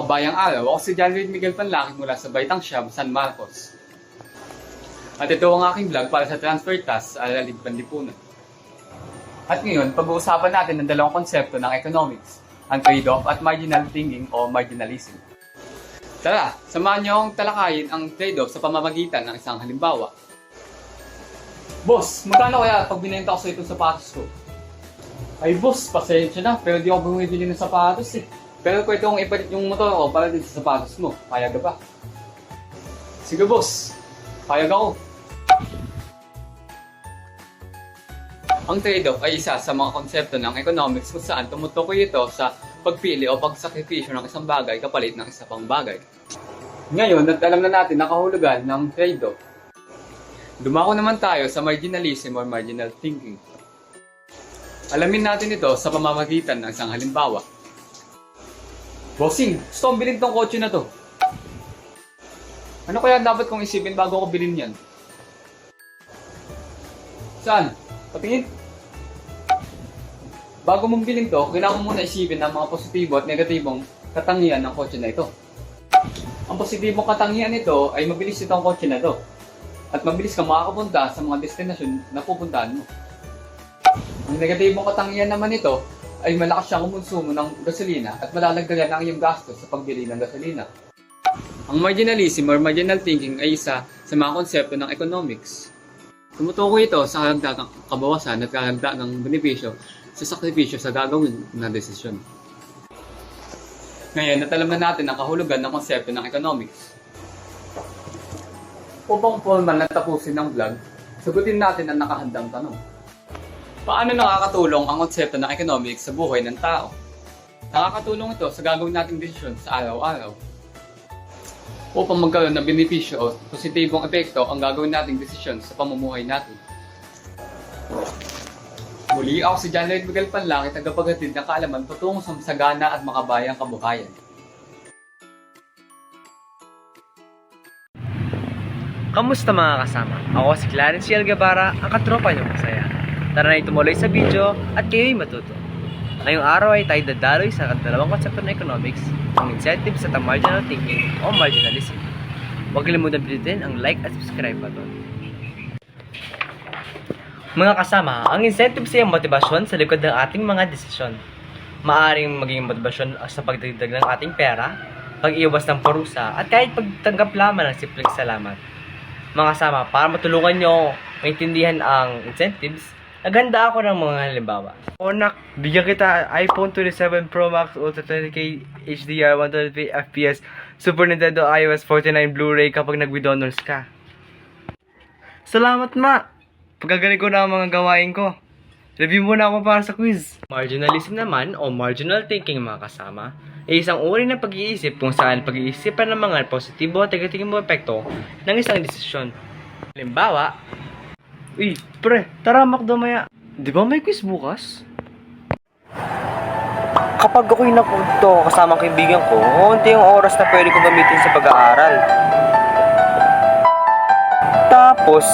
kabayang araw, ako si John Reed Miguel Panlaki mula sa Baitang Siam, San Marcos. At ito ang aking vlog para sa Transfer Task sa Alalig Panlipunan. At ngayon, pag-uusapan natin ng dalawang konsepto ng economics, ang trade-off at marginal thinking o marginalism. Tara, samahan niyo akong talakayin ang trade-off sa pamamagitan ng isang halimbawa. Boss, magkano kaya pag binenta ko sa itong sapatos ko? Ay boss, pasensya na, pero di ako bumibili ng sapatos eh. Pero pwede kong ipalit yung motor ko para din sa sapatos mo. Payag ka ba? Sige boss, payag ako. Ang trade-off ay isa sa mga konsepto ng economics kung saan tumutukoy ito sa pagpili o pagsakripisyo ng isang bagay kapalit ng isa pang bagay. Ngayon, at alam na natin nakahulugan ng trade-off. Dumako naman tayo sa marginalism or marginal thinking. Alamin natin ito sa pamamagitan ng isang halimbawa. Bossing, gusto kong bilhin tong kotse na to. Ano kaya dapat kong isipin bago ko bilhin yan? Saan? Patingin? Bago mong bilhin to, kailangan mo muna isipin ang mga positibo at negatibong katangian ng kotse na ito. Ang positibong katangian nito ay mabilis itong kotse na to. At mabilis ka makakapunta sa mga destinasyon na pupuntahan mo. Ang negatibong katangian naman nito ay malakas siyang kumonsumo ng gasolina at malalagdagan ang iyong gastos sa pagbili ng gasolina. Ang marginalism or marginal thinking ay isa sa mga konsepto ng economics. Tumutukoy ito sa karagdagang kabawasan at karagdagang benepisyo sa sakripisyo sa gagawin na desisyon. Ngayon, natalam na natin ang kahulugan ng konsepto ng economics. Upang formal na tapusin ng vlog, sagutin natin ang nakahandang tanong. Paano nakakatulong ang konsepto ng economics sa buhay ng tao? Nakakatulong ito sa gagawin nating desisyon sa araw-araw. Upang magkaroon ng benepisyo o positibong epekto ang gagawin nating desisyon sa pamumuhay natin. Muli ako si John Lloyd Miguel Panlaki, tagapaghatid ng kaalaman patungo sa masagana at makabayang kabuhayan. Kamusta mga kasama? Ako si Clarence Guevara, ang katropa niyo masaya. Tara na tumuloy sa video at kayo'y matuto. Ngayong araw ay tayo dadaloy sa dalawang konsepto ng economics, ang incentives at ang marginal thinking o marginalism. Huwag kalimutan pindutin ang like at subscribe button. Mga kasama, ang incentives ay ang motibasyon sa likod ng ating mga desisyon. Maaring maging motibasyon sa pagdagdag ng ating pera, pag-iwas ng parusa, at kahit pagtanggap lamang ng simpleng salamat. Mga kasama, para matulungan nyo maintindihan ang incentives, naghanda ako ng mga halimbawa. O nak, bigyan kita iPhone 27 Pro Max Ultra 20K HDR 120 FPS Super Nintendo iOS 49 Blu-ray kapag nag-donors ka. Salamat ma! Pagkagaling ko na ang mga gawain ko. Review muna ako para sa quiz. Marginalism naman o marginal thinking mga kasama ay isang uri ng pag-iisip kung saan pag-iisipan ng mga positibo at negatibong epekto ng isang desisyon. Halimbawa, Uy, pre, tara makdo maya. Di ba may quiz bukas? Kapag ako'y napunto kasama ang kaibigan ko, unti yung oras na pwede kong gamitin sa pag-aaral. Tapos,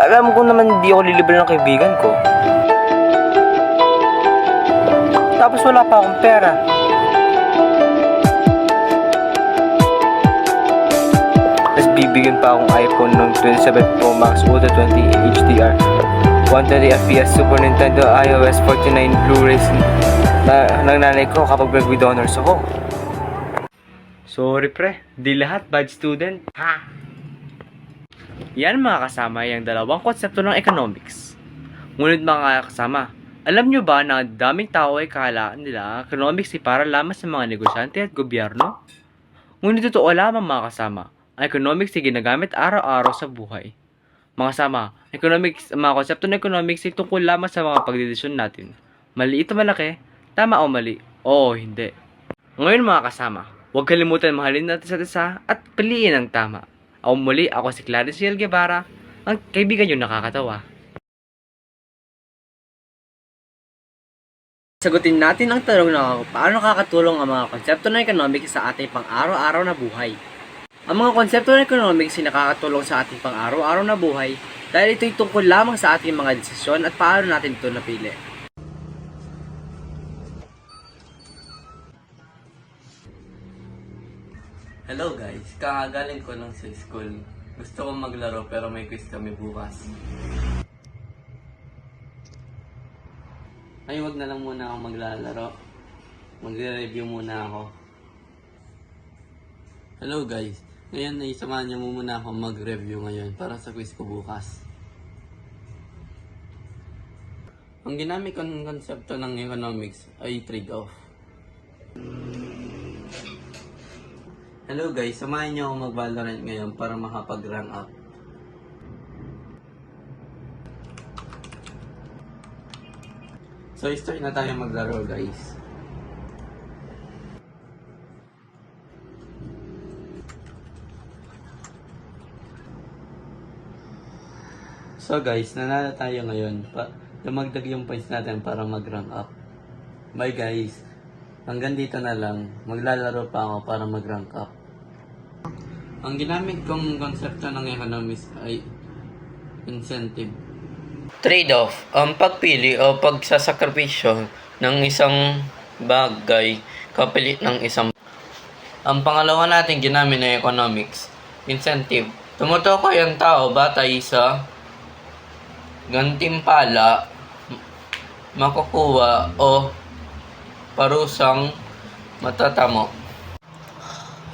alam ko naman hindi ako lilibre ng kaibigan ko. Tapos wala pa akong pera. Bibigyan pa akong iPhone ng 27 Pro Max Ultra 20 HDR 120 FPS Super Nintendo iOS 49 Blu-rays na, ng nanay ko kapag nag-donors ako. Sorry pre, di lahat bad student. Ha? Yan mga kasama yung dalawang konsepto ng economics. Ngunit mga kasama, alam nyo ba na daming tao ay kahalaan nila economics ay para lamang sa mga negosyante at gobyerno? Ngunit totoo lamang mga kasama, ang economics ay ginagamit araw-araw sa buhay. Mga kasama, economics, mga konsepto ng economics ay tungkol lamang sa mga pagdedesisyon natin. Maliit o malaki, tama o mali, oo hindi. Ngayon mga kasama, huwag kalimutan mahalin natin sa isa at piliin ang tama. Ako muli, ako si Clarence Ciel Guevara, ang kaibigan yung nakakatawa. Sagutin natin ang tanong na paano nakakatulong ang mga konsepto ng economics sa ating pang-araw-araw na buhay. Ang mga konsepto ng economics ay nakakatulong sa ating pang-araw-araw na buhay dahil ito'y tungkol lamang sa ating mga desisyon at paano natin ito napili. kakagaling ko lang sa school. Gusto kong maglaro pero may quiz kami bukas. Ay, wag na lang muna ako maglalaro. Magre-review muna ako. Hello guys. Ngayon ay samahan niyo muna ako mag-review ngayon para sa quiz ko bukas. Ang ginamit kong konsepto ng economics ay trade-off. Hello guys, samahan niyo ako mag-Valorant ngayon para makapag-rank up. So, start na tayo maglaro guys. So guys, nanalo tayo ngayon. Pa dumagdag yung points natin para mag-rank up. Bye guys. Hanggang dito na lang. Maglalaro pa ako para mag-rank up. Ang ginamit kong konsepto ng economics ay incentive. Trade-off, ang pagpili o pagsasakripisyo ng isang bagay kapalit ng isang ang pangalawa natin ginamit na economics, incentive. Tumutukoy ang tao batay sa gantimpala, makukuha o parusang matatamo.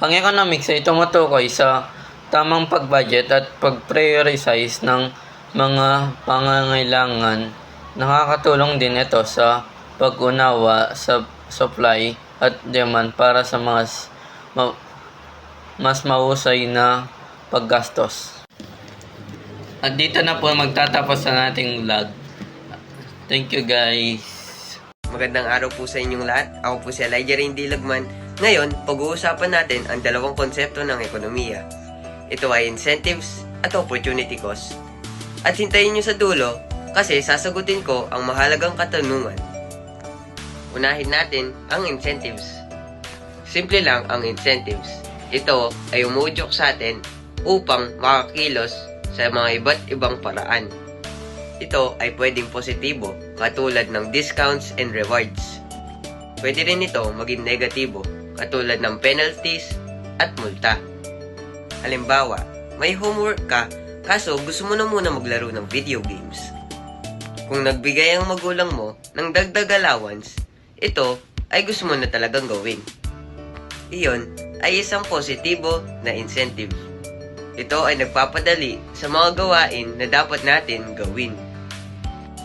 Ang economics ay tumutukoy sa tamang pag-budget at pag-prioritize ng mga pangangailangan. Nakakatulong din ito sa pag-unawa sa supply at demand para sa mas, ma- mas mahusay na paggastos. At dito na po magtatapos sa nating vlog. Thank you guys. Magandang araw po sa inyong lahat. Ako po si Elijah Rain Dilagman. Ngayon, pag-uusapan natin ang dalawang konsepto ng ekonomiya. Ito ay incentives at opportunity cost. At hintayin nyo sa dulo kasi sasagutin ko ang mahalagang katanungan. Unahin natin ang incentives. Simple lang ang incentives. Ito ay umudyok sa atin upang makakilos sa mga iba't ibang paraan. Ito ay pwedeng positibo katulad ng discounts and rewards. Pwede rin ito maging negatibo katulad ng penalties at multa. Halimbawa, may homework ka kaso gusto mo na muna maglaro ng video games. Kung nagbigay ang magulang mo ng dagdag allowance, ito ay gusto mo na talagang gawin. Iyon ay isang positibo na incentive. Ito ay nagpapadali sa mga gawain na dapat natin gawin.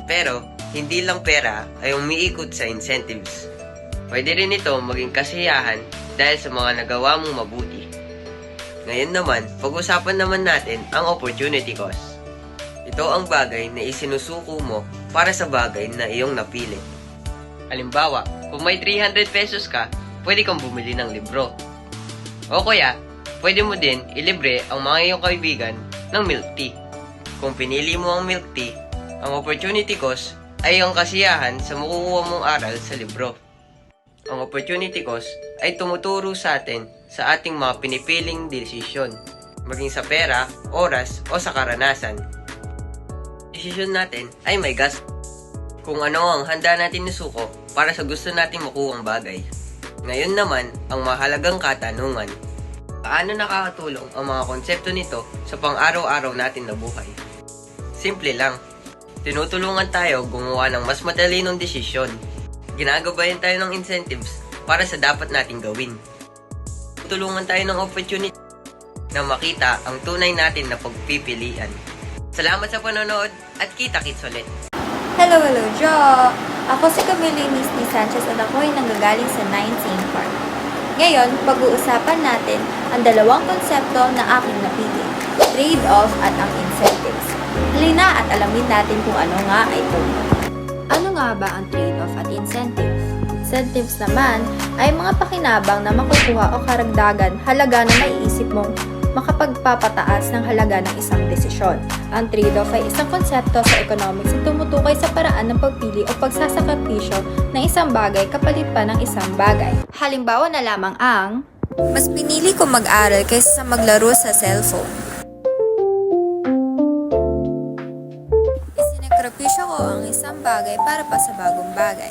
Pero, hindi lang pera ay umiikot sa incentives. Pwede rin ito maging kasiyahan dahil sa mga nagawa mong mabuti. Ngayon naman, pag-usapan naman natin ang opportunity cost. Ito ang bagay na isinusuko mo para sa bagay na iyong napili. Halimbawa, kung may 300 pesos ka, pwede kang bumili ng libro. O kaya, pwede mo din ilibre ang mga iyong kaibigan ng milk tea. Kung pinili mo ang milk tea, ang opportunity cost ay ang kasiyahan sa makukuha mong aral sa libro. Ang opportunity cost ay tumuturo sa atin sa ating mga pinipiling desisyon, maging sa pera, oras, o sa karanasan. Desisyon natin ay may gas kung ano ang handa natin isuko para sa gusto nating makuhang bagay. Ngayon naman, ang mahalagang katanungan. Paano nakakatulong ang mga konsepto nito sa pang-araw-araw natin na buhay? Simple lang. Tinutulungan tayo gumawa ng mas matalinong desisyon. Ginagabayan tayo ng incentives para sa dapat nating gawin. Tulungan tayo ng opportunity na makita ang tunay natin na pagpipilian. Salamat sa panonood at kita-kits ulit! Hello, hello, Jo! Ako si Camille Misty Sanchez at ako ay nanggagaling sa 19 Park. Ngayon, pag-uusapan natin ang dalawang konsepto na aking napili, trade-off at ang incentives. Halina at alamin natin kung ano nga ito. Ano nga ba ang trade-off at incentives? Incentives naman ay mga pakinabang na makukuha o karagdagan halaga na maiisip mong makapagpapataas ng halaga ng isang desisyon. Ang trade-off ay isang konsepto sa economics na tumutukoy sa paraan ng pagpili o pagsasakripisyo ng isang bagay kapalit pa ng isang bagay. Halimbawa na lamang ang Mas pinili ko mag-aral kaysa sa maglaro sa cellphone. Isinakripisyo ko ang isang bagay para pa sa bagong bagay.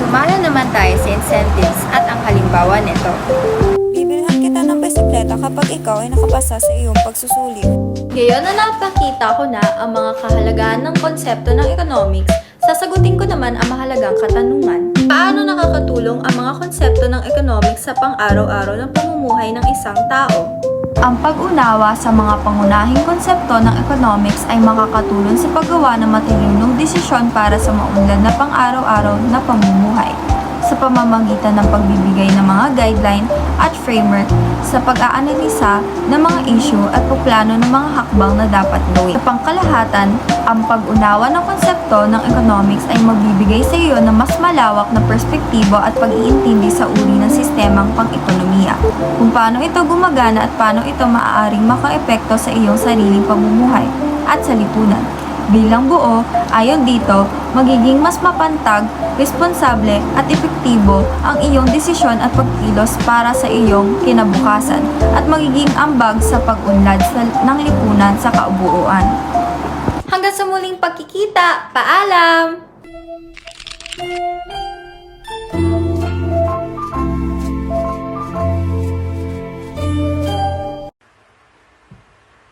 Tumala naman tayo sa incentives at ang halimbawa nito. Kumpleto kapag ikaw ay nakapasa sa iyong pagsusulit. Ngayon na napakita ko na ang mga kahalagahan ng konsepto ng economics, sasagutin ko naman ang mahalagang katanungan. Paano nakakatulong ang mga konsepto ng economics sa pang-araw-araw ng pamumuhay ng isang tao? Ang pag-unawa sa mga pangunahing konsepto ng economics ay makakatulong sa paggawa ng matilinong desisyon para sa maunlad na pang-araw-araw na pamumuhay sa pamamagitan ng pagbibigay ng mga guideline at framework sa pag-aanalisa ng mga issue at pagplano ng mga hakbang na dapat gawin. Sa pangkalahatan, ang pag-unawa ng konsepto ng economics ay magbibigay sa iyo ng mas malawak na perspektibo at pag-iintindi sa uri ng sistemang pang-ekonomiya, kung paano ito gumagana at paano ito maaaring makaepekto sa iyong sariling pamumuhay at sa lipunan. Bilang buo, ayon dito, magiging mas mapantag, responsable at epektibo ang iyong desisyon at pagkilos para sa iyong kinabukasan at magiging ambag sa pag-unlad ng lipunan sa kaubuuan. Hanggang sa muling pagkikita, paalam!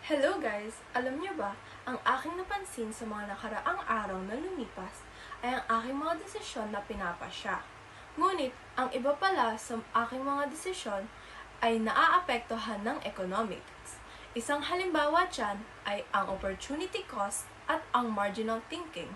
Hello guys! Alam niyo ba, ang aking napansin sa mga nakaraang araw na lumipas ay ang aking mga desisyon na pinapasya. Ngunit, ang iba pala sa aking mga desisyon ay naaapektuhan ng economics. Isang halimbawa dyan ay ang opportunity cost at ang marginal thinking.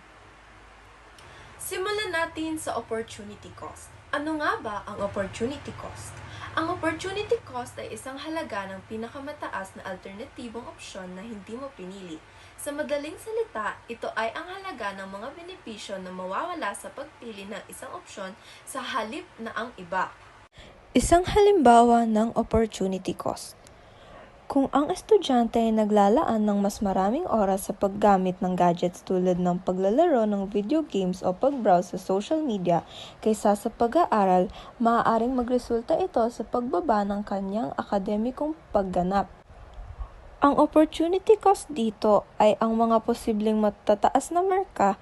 Simulan natin sa opportunity cost. Ano nga ba ang opportunity cost? Ang opportunity cost ay isang halaga ng pinakamataas na alternatibong opsyon na hindi mo pinili. Sa madaling salita, ito ay ang halaga ng mga benepisyo na mawawala sa pagpili ng isang opsyon sa halip na ang iba. Isang halimbawa ng opportunity cost. Kung ang estudyante ay naglalaan ng mas maraming oras sa paggamit ng gadgets tulad ng paglalaro ng video games o pag-browse sa social media kaysa sa pag-aaral, maaaring magresulta ito sa pagbaba ng kanyang akademikong pagganap. Ang opportunity cost dito ay ang mga posibleng matataas na marka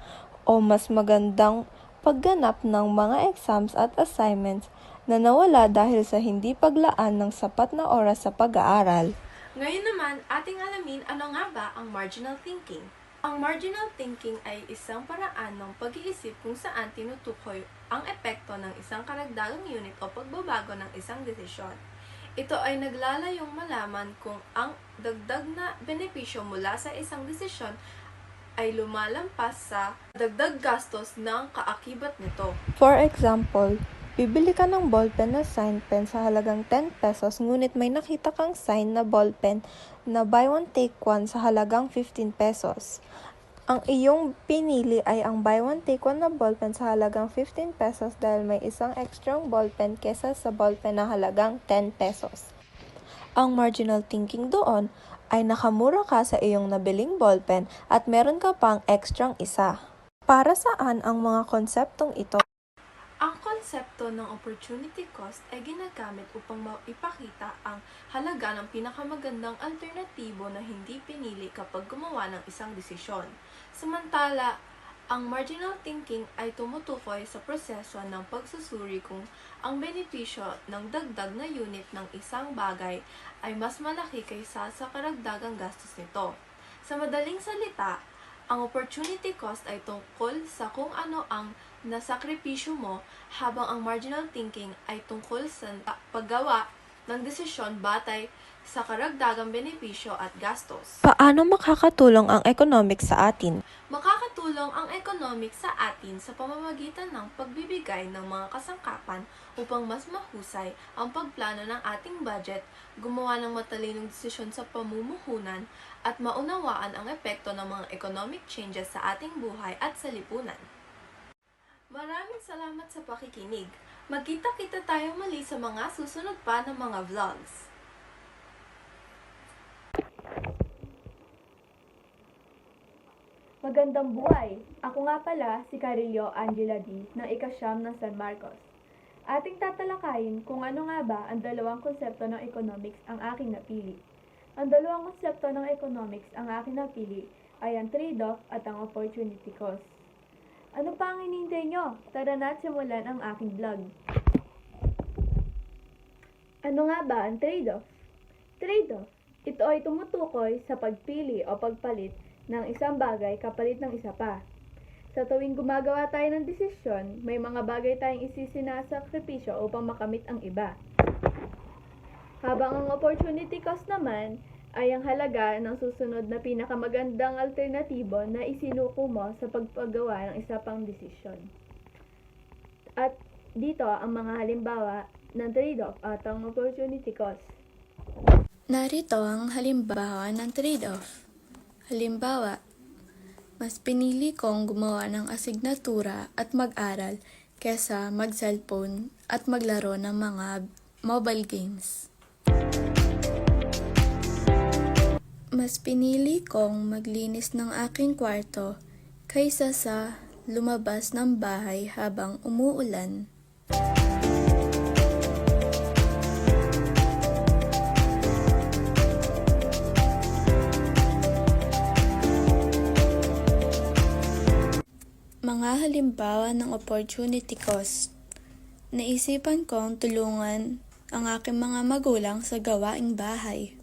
o mas magandang pagganap ng mga exams at assignments na nawala dahil sa hindi paglaan ng sapat na oras sa pag-aaral. Ngayon naman, ating alamin ano nga ba ang marginal thinking. Ang marginal thinking ay isang paraan ng pag-iisip kung saan tinutukoy ang epekto ng isang karagdagang unit o pagbabago ng isang desisyon. Ito ay naglalayong malaman kung ang dagdag na benepisyo mula sa isang desisyon ay lumalampas sa dagdag gastos ng kaakibat nito. For example, bibili ka ng ballpen na sign pen sa halagang 10 pesos ngunit may nakita kang sign na ballpen na buy one take one sa halagang 15 pesos. Ang iyong pinili ay ang buy one take one na ballpen sa halagang 15 pesos dahil may isang extrang ballpen kesa sa ballpen na halagang 10 pesos. Ang marginal thinking doon ay nakamura ka sa iyong nabiling ballpen at meron ka pang extrang isa. Para saan ang mga konseptong ito? Ang konsepto ng opportunity cost ay ginagamit upang maipakita ang halaga ng pinakamagandang alternatibo na hindi pinili kapag gumawa ng isang desisyon. Samantala, ang marginal thinking ay tumutukoy sa proseso ng pagsusuri kung ang benepisyo ng dagdag na unit ng isang bagay ay mas malaki kaysa sa karagdagang gastos nito. Sa madaling salita, ang opportunity cost ay tungkol sa kung ano ang nasakripisyo mo habang ang marginal thinking ay tungkol sa paggawa ng desisyon batay sa karagdagang benepisyo at gastos. Paano makakatulong ang economics sa atin? Makakatulong ang economics sa atin sa pamamagitan ng pagbibigay ng mga kasangkapan upang mas mahusay ang pagplano ng ating budget, gumawa ng matalinong desisyon sa pamumuhunan, at maunawaan ang epekto ng mga economic changes sa ating buhay at sa lipunan. Maraming salamat sa pakikinig. Magkita-kita tayo muli sa mga susunod pa ng mga vlogs. Magandang buhay! Ako nga pala si Carillo Angela D. ng ikasyam ng San Marcos. Ating tatalakayin kung ano nga ba ang dalawang konsepto ng economics ang aking napili. Ang dalawang konsepto ng economics ang aking napili ay ang trade-off at ang opportunity cost. Ano pa ang hinihintay nyo? Tara na at simulan ang aking vlog. Ano nga ba ang trade-off? Trade-off. Ito ay tumutukoy sa pagpili o pagpalit ng isang bagay kapalit ng isa pa. Sa tuwing gumagawa tayo ng desisyon, may mga bagay tayong isisinasakripisyo upang makamit ang iba. Habang ang opportunity cost naman ay ang halaga ng susunod na pinakamagandang alternatibo na isinuko mo sa pagpagawa ng isa pang desisyon. At dito ang mga halimbawa ng trade-off at ang opportunity cost. Narito ang halimbawa ng trade-off. Halimbawa, mas pinili kong gumawa ng asignatura at mag-aral kesa mag-cellphone at maglaro ng mga mobile games. Mas pinili kong maglinis ng aking kwarto kaysa sa lumabas ng bahay habang umuulan. Mga halimbawa ng opportunity cost. Naisipan kong tulungan ang aking mga magulang sa gawaing bahay.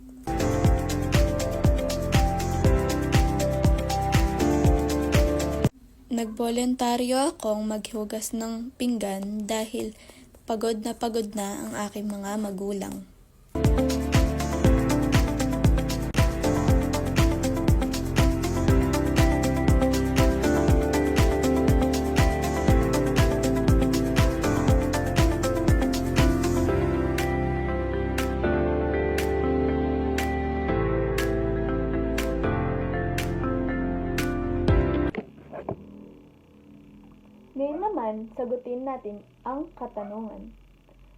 Nagboluntaryo akong maghugas ng pinggan dahil pagod na pagod na ang aking mga magulang. Ngayon sagutin natin ang katanungan.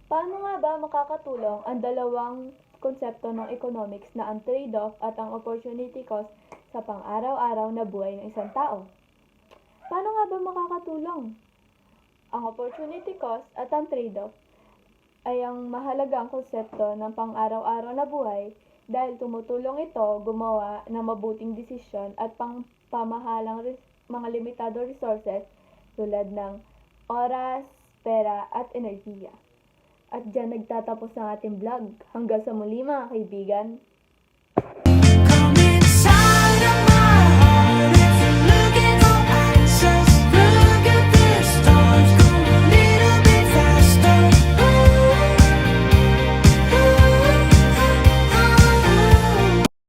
Paano nga ba makakatulong ang dalawang konsepto ng economics na ang trade-off at ang opportunity cost sa pang-araw-araw na buhay ng isang tao? Paano nga ba makakatulong? Ang opportunity cost at ang trade-off ay ang mahalagang konsepto ng pang-araw-araw na buhay dahil tumutulong ito gumawa ng mabuting desisyon at pang pamahalang mga limitado resources tulad ng oras, pera, at enerhiya. At dyan nagtatapos ang ating vlog. Hanggang sa muli mga kaibigan.